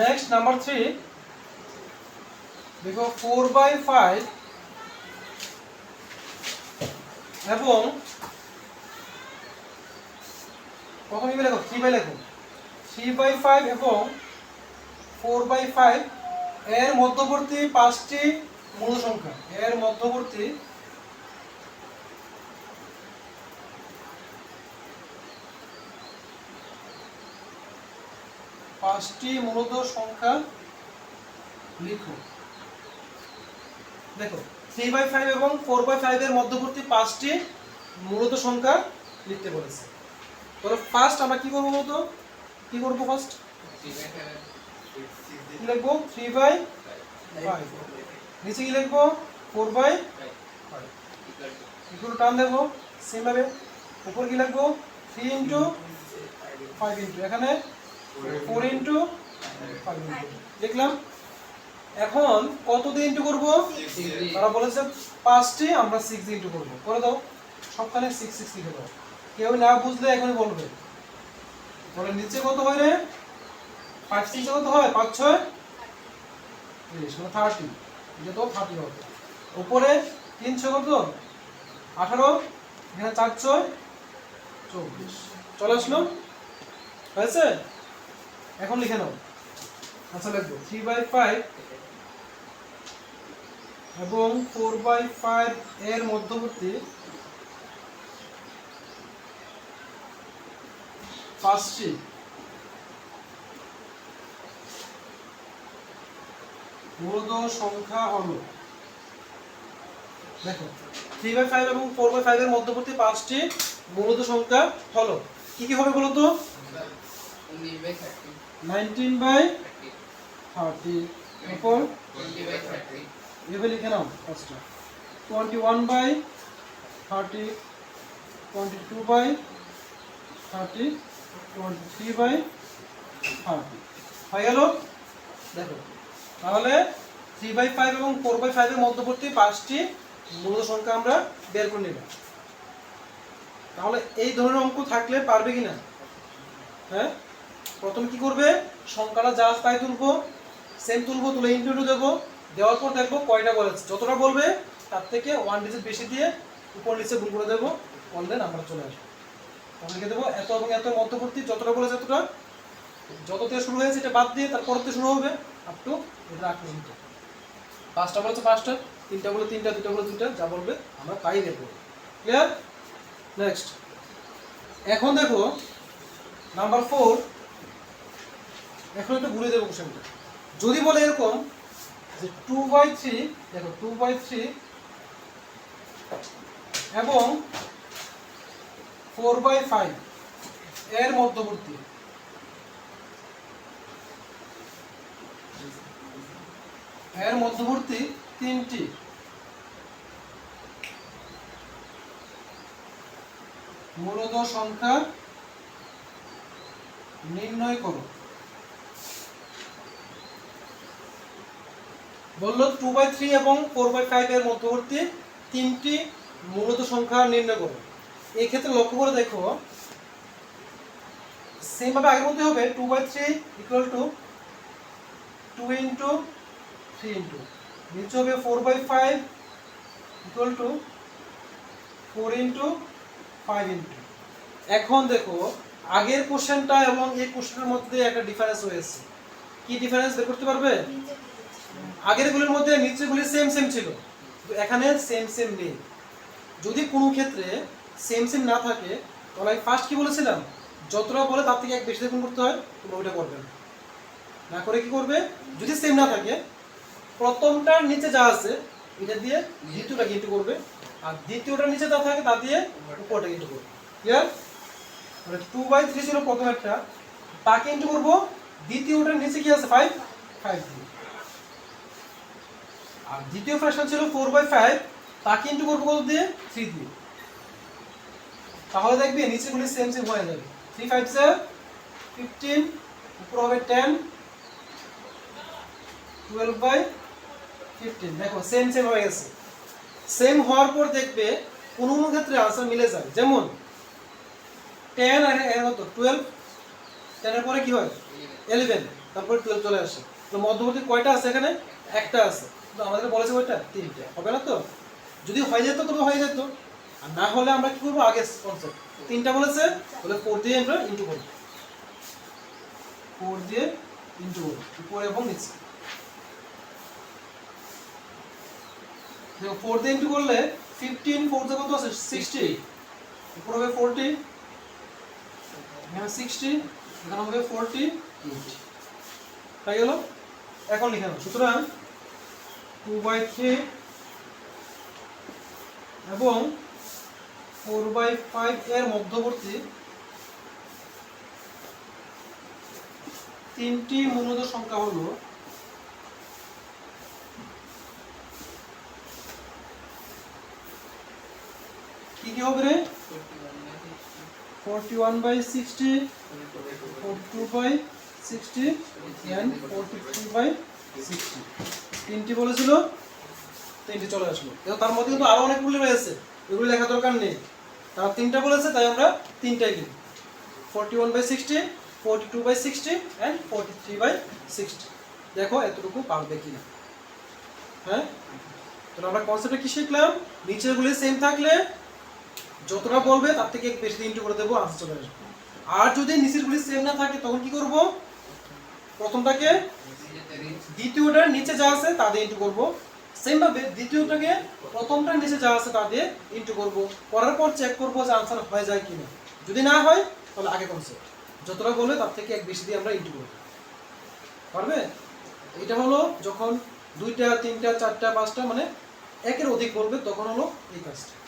Next number three দেখো four by five এবং কখন ইবে লেখো থ্রি বাই লেখো। থ্রি বাই ফাইভ এবং ফোর বাই ফাইভ এর মধ্যবর্তী পাঁচটি মূল সংখ্যা। এর মধ্যবর্তী পাঁচটি মূলত সংখ্যা লিখো। দেখো থ্রি বাই ফাইভ এবং ফোর বাই ফাইভের মধ্যবর্তী পাঁচটি মূলত সংখ্যা লিখতে বলেছে। তাহলে ফার্স্ট আমরা কি করব বলতো? কি করব ফার্স্ট কি লিখব? থ্রি বাই ফাইভ নিচে কি লিখব? ফোর বাই ফাইভ এগুলো টান দেবো সেমভাবে উপর কি লিখব? থ্রি ইন্টু ফাইভ ইন্টু এখানে ফোর ইন্টু ইন্টু এখন কত দিয়ে তারা বলেছে পাঁচটি, আমরা সিক্স করব। করে দাও, সবখানে সিক্স সিক্স লিখে দাও। কেউ না বুঝলে এখনই বলবে। বলে নিচে কত হয় রে? ফাইভ সিক্স কত হয়? পাঁচ, ছয়? তিরিশ মানে থার্টি এটা তো থার্টি হবে। উপরে তিন ছয় কত? আঠারো। এখানে চার ছয় চব্বিশ। চলে আসলো। হয়েছে? এখন লিখে নাও। আচ্ছা লিখব। থ্রি বাই ফাইভ এবং ফোর বাই ফাইভ এর মধ্যবর্তী পাঁচটি মূলত সংখ্যা হলো। দেখো, থ্রি বাই ফাইভ এবং ফোর বাই ফাইভ এর মধ্যবর্তী পাঁচটি মূলত সংখ্যা হলো। কি কি হবে বলো তো নাইনটিন বাই থার্টি এরপর এভাবে লিখে নাও পাঁচটা twenty one by thirty twenty two by thirty twenty three by হয়ে গেল? দেখো। তাহলে থ্রি বাই ফাইভ এবং ফোর বাই ফাইভের মধ্যবর্তী পাঁচটি মূল সংখ্যা আমরা বের করে নেব তাহলে এই ধরনের অঙ্ক থাকলে পারবে কি না হ্যাঁ? প্রথম কি করবে? সংখ্যাটা যা তাই তুলবো সেম তুলবো, তুলে ইন্টু দেবো। দেওয়ার পর দেখব কয়টা বলেছে যতটা বলবে, তার থেকে ওয়ান ডিজিট বেশি দিয়ে উপর নিচে গুণ করে দেবো। বললে নাম্বার চলে আসবে। লিখে দেবো এত এবং এত মধ্যবর্তী, যতটা বলেছে ততটা যত থেকে শুরু হয়েছে এটা বাদ দিয়ে তারপর থেকে শুরু হবে। আপ টু এটা আট পর্যন্ত। পাঁচটা বলেছে পাঁচটা, তিনটা বলে তিনটা, দুটা বলে দুটা, যা বলবে আমরা তাই দেখব ক্লিয়ার নেক্সট এখন দেখো নাম্বার ফোর এখন একটু ঘুরে দেবো কোশ্চেনটা। যদি বলে এরকম যে টু বাই থ্রি দেখো টু বাই থ্রি এবং ফোর বাই ফাইভ এর মধ্যবর্তী। এর মধ্যবর্তী তিনটি। মূলত সংখ্যা নির্ণয় করো। বলল টু বাই থ্রি এবং ফোর বাই ফাইভ এর মধ্যবর্তী তিনটি মূলত সংখ্যা নির্ণয় করো। এই ক্ষেত্রে লক্ষ্য করে দেখো সেম ভাবে আগের মধ্যে হবে two by three equal to two into three into নিচে হবে four by five equal to four into five into এখন দেখো, আগের কোশ্চেনটা এবং এই কোশ্চেনের মধ্যে একটা ডিফারেন্স হয়েছে কি ডিফারেন্স বের করতে পারবে? আগের গুলির মধ্যে নিচেগুলি সেম সেম ছিল। কিন্তু এখানে সেম সেম নেই। যদি কোনো ক্ষেত্রে সেম সেম না থাকে, তাহলে আমি ফার্স্ট কি বলেছিলাম? যতটা বলে তার থেকে এক বেশি গুণ করতে হয়, তোমরা ওইটা করবে না। না করে কি করবে? যদি সেম না থাকে, প্রথমটার নিচে যা আছে, এটা দিয়ে দ্বিতীয়টা ইন্টু করবে। আর দ্বিতীয়টার নিচে যা থাকে, তা দিয়ে উপরটা ইন্টু করবে। ক্লিয়ার মানে টু বাই থ্রি ছিল প্রথম একটা। তাকে ইন্টু করব, দ্বিতীয়টার নিচে কি আছে? ফাইভ ফাইভ দিয়ে। আর দ্বিতীয় ফ্র্যাকশন ছিল ফোর বাই ফাইভ তাকে ইন্টু করব কত দিয়ে? থ্রি দিয়ে। তাহলে দেখবি নিচেগুলি সেম সেম হয়ে যাবে। থ্রি ফাইভ স্যার ফিফটিন উপর হবে টেন টুয়েলভ বাই ফিফটিন দেখো সেম সেম হয়ে গেছে। সেম হওয়ার পর দেখবে কোনো কোনো ক্ষেত্রে আনসার মিলে যায়। যেমন টেন আর এর মতো টুয়েলভ টেনের পরে কি হয়? ইলেভেন তারপরে টুয়েলভ চলে আসে। তো মধ্যবর্তী কয়টা আছে এখানে? একটা আছে। তো আমাদের বলেছে কয়টা তিনটা। হবে না তো? যদি হয়ে যেত, তবে হয়ে যেত। আর না হলে আমরা কি করব? আগে কনসেপ্ট তিনটা বলেছে, তাহলে ফোর দিয়ে আমরা ইন্টু করব। ফোর দিয়ে ইন্টু করব। উপরে এবং নিচে। দেখো ফোর দিয়ে ইন্টু করলে ফিফটিন ফোর দিয়ে কত আছে? সিক্সটি উপর হবে ফোরটি এখানে সিক্সটি এখানে হবে ফোরটি তাই গেল? এখন লিখে সুতরাং টু বাই থ্রি এবং ফোর বাই ফাইভ এর মধ্যবর্তী তিনটি মূলত সংখ্যা হলো কি কি হবে রে? Forty one by sixty forty two by sixty and forty three by sixty তিনটি বলেছিল, তিনটি চলে আসলো। তার মধ্যে কিন্তু আরও অনেকগুলি রয়েছে এগুলি লেখা দরকার নেই। তারা তিনটা বলেছে, তাই আমরা তিনটাই লিখি forty one by sixty forty two by sixty and forty three by sixty দেখো এতটুকু পারবে কিনা। হ্যাঁ? তো আমরা কনসেপ্টে কি শিখলাম? নিচেরগুলি সেম থাকলে যতটা বলবে, তার থেকে বেশি ইন্টু করে দেবো আনসার চলে আসবে। আর যদি নিচেরগুলি সেম না থাকে, তখন কি করব? প্রথমটাকে দ্বিতীয়টার নিচে যা আছে তা দিয়ে ইন্টু করব। সেম ভাবে দ্বিতীয়টাকে প্রথমটার নিচে যা আছে তা দিয়ে ইন্টু করব। করার পর চেক করব যে আনসার হয়ে যায় কিনা। যদি না হয়, তাহলে আগে কনসেপ্ট যতটা বলবে তার থেকে এক বেশি দিয়ে আমরা ইন্টু করব। পারবে? এটা হলো যখন দুইটা, তিনটা, চারটা, পাঁচটা মানে একের অধিক বলবে, তখন হলো এই কাজটা।